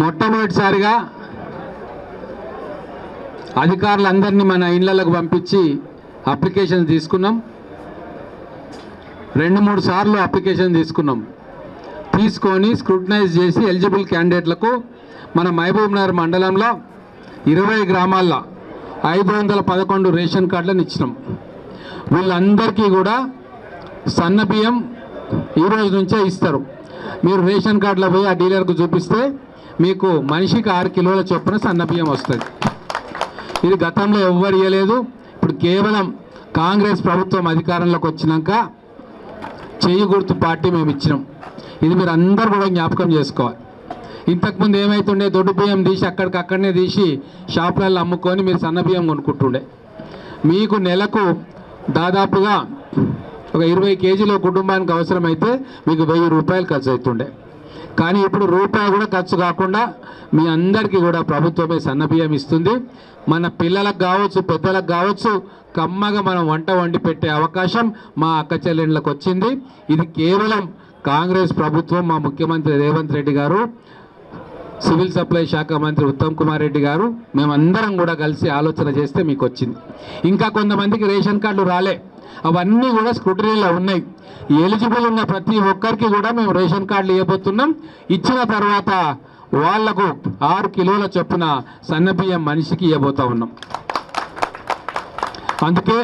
మొట్టమొదటిసారిగా అధికారులందరినీ మన ఇళ్ళకు పంపించి అప్లికేషన్ తీసుకున్నాం. రెండు మూడు సార్లు అప్లికేషన్ తీసుకున్నాం. తీసుకొని స్క్రూటనైజ్ చేసి ఎలిజిబుల్ క్యాండిడేట్లకు మన మహబూబ్నగర్ మండలంలో ఇరవై గ్రామాల్లో ఐదు వందల పదకొండు రేషన్ కార్డులను ఇచ్చినాం. వీళ్ళందరికీ కూడా సన్న బియ్యం ఈ రోజు నుంచే ఇస్తారు. మీరు రేషన్ కార్డులో పోయి ఆ డీలర్కు చూపిస్తే మీకు మనిషికి ఆరు కిలోల చొప్పున సన్న బియ్యం వస్తుంది. ఇది గతంలో ఎవ్వరు ఇవ్వలేదు ఇప్పుడు కేవలం కాంగ్రెస్ ప్రభుత్వం అధికారంలోకి వచ్చినాక చెయ్యి గుర్తు పార్టీ మేము ఇచ్చినాం. ఇది మీరు అందరు కూడా జ్ఞాపకం చేసుకోవాలి. ఇంతకుముందు ఏమైతుండే? దొడ్డు బియ్యం తీసి అక్కడికక్కడనే తీసి షాపులలో అమ్ముకొని మీరు సన్న బియ్యం కొనుక్కుంటుండే. మీకు నెలకు దాదాపుగా ఒక ఇరవై కేజీల కుటుంబానికి అవసరమైతే మీకు వెయ్యి రూపాయలు ఖర్చు అవుతుండే కానీ ఇప్పుడు రూపాయి కూడా ఖర్చు కాకుండా మీ అందరికీ కూడా ప్రభుత్వమే సన్నబియ్యం ఇస్తుంది. మన పిల్లలకు కావచ్చు పెద్దలకు కావచ్చు కమ్మగా మనం వంట వండి పెట్టే అవకాశం మా అక్క చెల్లెళ్ళకి వచ్చింది. ఇది కేవలం కాంగ్రెస్ ప్రభుత్వం మా ముఖ్యమంత్రి రేవంత్ రెడ్డి గారు సివిల్ సప్లై శాఖ మంత్రి ఉత్తమ్ కుమార్ రెడ్డి గారు మేమందరం కూడా కలిసి ఆలోచన చేస్తే మీకు వచ్చింది ఇంకా కొంతమందికి రేషన్ కార్డులు రాలే. అవన్నీ కూడా స్క్రూటరీలో ఉన్నాయి. ఎలిజిబుల్ ఉన్న ప్రతి ఒక్కరికి కూడా మేము రేషన్ కార్డులు ఇవ్వబోతున్నాం. ఇచ్చిన తర్వాత వాళ్ళకు ఆరు కిలోల చొప్పున సన్నబియ్యం మనిషికి ఇవ్వబోతా ఉన్నాం. అందుకే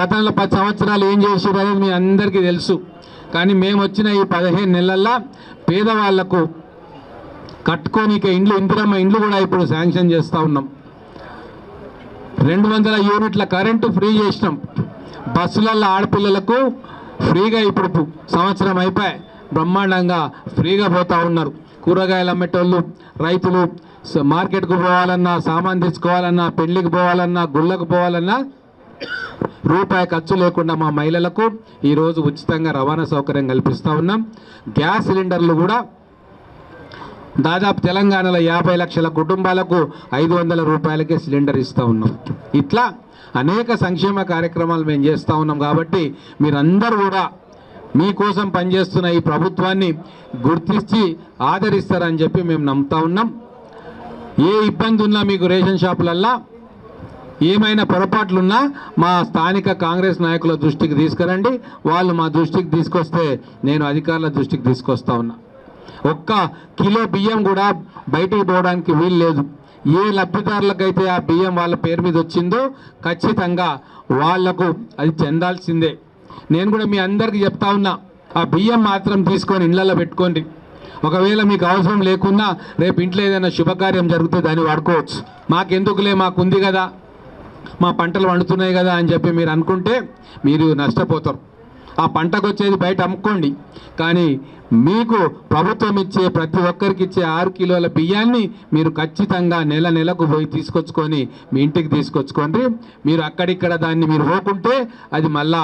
గతంలో పది సంవత్సరాలు ఏం చేసారు అనేది మీ అందరికీ తెలుసు. కానీ మేము వచ్చిన ఈ పదిహేను నెలల్లో పేదవాళ్ళకు కట్టుకోనిక ఇండ్లు ఇందిరమ్మ ఇండ్లు కూడా ఇప్పుడు శాంక్షన్ చేస్తూ ఉన్నాం. రెండు వందల యూనిట్ల కరెంటు ఫ్రీ చేసినాం. బస్సులలో ఆడపిల్లలకు ఫ్రీగా ఇప్పుడు సంవత్సరం అయిపోయి బ్రహ్మాండంగా ఫ్రీగా పోతా ఉన్నారు. కూరగాయలు అమ్మేటోళ్ళు రైతులు మార్కెట్కు పోవాలన్నా సామాన్ తెచ్చుకోవాలన్నా పెళ్ళికి పోవాలన్నా గుళ్ళకు పోవాలన్నా రూపాయి ఖర్చు లేకుండా మా మహిళలకు ఈరోజు ఉచితంగా రవాణా సౌకర్యం కల్పిస్తూ ఉన్నాం. గ్యాస్ సిలిండర్లు కూడా దాదాపు తెలంగాణలో యాభై లక్షల కుటుంబాలకు ఐదు వందల రూపాయలకే సిలిండర్ ఇస్తూ ఉన్నాం. ఇట్లా అనేక సంక్షేమ కార్యక్రమాలు మేము చేస్తూ ఉన్నాం కాబట్టి మీరందరూ కూడా మీకోసం పనిచేస్తున్న ఈ ప్రభుత్వాన్ని గుర్తించి ఆదరిస్తారని చెప్పి మేము నమ్ముతా ఉన్నాం. ఏ ఇబ్బంది ఉన్నా మీకు రేషన్ షాపులల్లా ఏమైనా పొరపాట్లున్నా మా స్థానిక కాంగ్రెస్ నాయకుల దృష్టికి తీసుకురండి. వాళ్ళు మా దృష్టికి తీసుకొస్తే నేను అధికారుల దృష్టికి తీసుకొస్తా ఉన్నా. ఒక్క కిలో బియ్యం కూడా బయటికి పోవడానికి వీలు లేదు. ఏ లబ్ధిదారులకైతే ఆ బియ్యం వాళ్ళ పేరు మీద వచ్చిందో ఖచ్చితంగా వాళ్ళకు అది చెందాల్సిందే. నేను కూడా మీ అందరికీ చెప్తా ఉన్నా ఆ బియ్యం మాత్రం తీసుకొని ఇళ్ళలో పెట్టుకోండి. ఒకవేళ మీకు అవసరం లేకున్నా రేపు ఇంట్లో ఏదైనా శుభకార్యం జరిగితే దాన్ని వాడుకోవచ్చు. మాకెందుకులే మాకుంది కదా మా పంటలు వండుతున్నాయి కదా అని చెప్పి మీరు అనుకుంటే మీరు నష్టపోతారు. ఆ పంటకు వచ్చేది బయట అమ్ముకోండి. కానీ మీకు ప్రభుత్వం ఇచ్చే ప్రతి ఒక్కరికి ఇచ్చే ఆరు కిలోల బియ్యాన్ని మీరు ఖచ్చితంగా నెల నెలకు పోయి తీసుకొచ్చుకొని మీ ఇంటికి తీసుకొచ్చుకోండి. మీరు అక్కడిక్కడ దాన్ని మీరు పోకుంటే అది మళ్ళా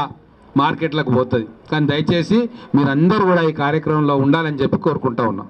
మార్కెట్లకు పోతుంది. కానీ దయచేసి మీరందరూ కూడా ఈ కార్యక్రమంలో ఉండాలని చెప్పి కోరుకుంటా ఉన్నాం.